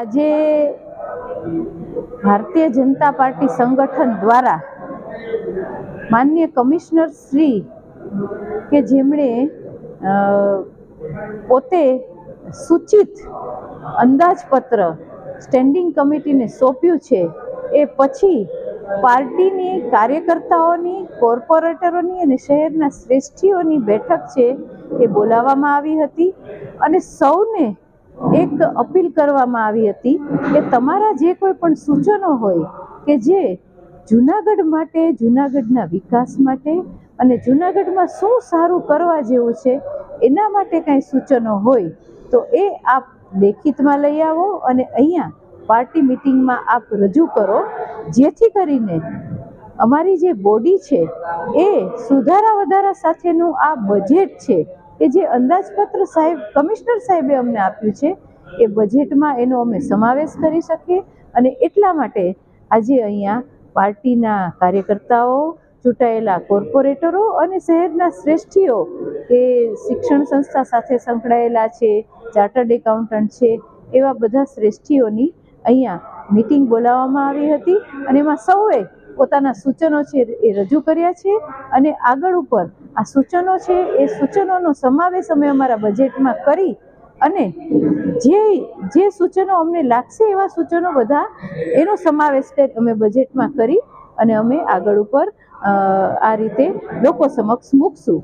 આજે ભારતીય જનતા પાર્ટી સંગઠન દ્વારા માન્ય કમિશનર શ્રી કે જેમણે પોતે સૂચિત અંદાજપત્ર સ્ટેન્ડિંગ કમિટીને સોંપ્યું છે, એ પછી પાર્ટીની કાર્યકર્તાઓની, કોર્પોરેટરોની અને શહેરના શ્રેષ્ઠીઓની બેઠક છે એ બોલાવવામાં આવી હતી. અને સૌને એક અપીલ કરવામાં આવી હતી કે તમારા જે કોઈ પણ સૂચનો હોય કે જે જુનાગઢ માટે, જુનાગઢના વિકાસ માટે અને જુનાગઢમાં શું સારું કરવા જેવું છે, એના માટે કાંઈ સૂચનો હોય તો એ આપ લેખિતમાં લઈ આવો અને અહીંયા પાર્ટી મિટિંગમાં આપ રજૂ કરો. જેથી કરીને અમારી જે બોડી છે એ સુધારા વધારા સાથેનું આ બજેટ છે કે જે અંદાજપત્ર સાહેબ, કમિશનર સાહેબે અમને આપ્યું છે, એ બજેટમાં એનો અમે સમાવેશ કરી શકીએ અને એટલા માટે આજે અહીંયા પાર્ટીના કાર્યકર્તાઓ, ચૂંટાયેલા કોર્પોરેટરો અને શહેરના શ્રેષ્ઠીઓ કે શિક્ષણ સંસ્થા સાથે સંકળાયેલા છે, ચાર્ટર્ડ એકાઉન્ટન્ટ છે, એવા બધા શ્રેષ્ઠીઓની અહીંયા મિટિંગ બોલાવવામાં આવી હતી અને એમાં સૌએ પોતાના સૂચનો છે એ રજૂ કર્યા છે અને આગળ ઉપર આ સૂચનો છે, એ સૂચનોનો સમાવેશ અમે અમારા બજેટમાં કરી અને જે જે સૂચનો અમને લાગશે એવા સૂચનો બધા એનો સમાવેશ કરી અમે બજેટમાં કરી અને અમે આગળ ઉપર આ રીતે લોકો સમક્ષ મૂકશું.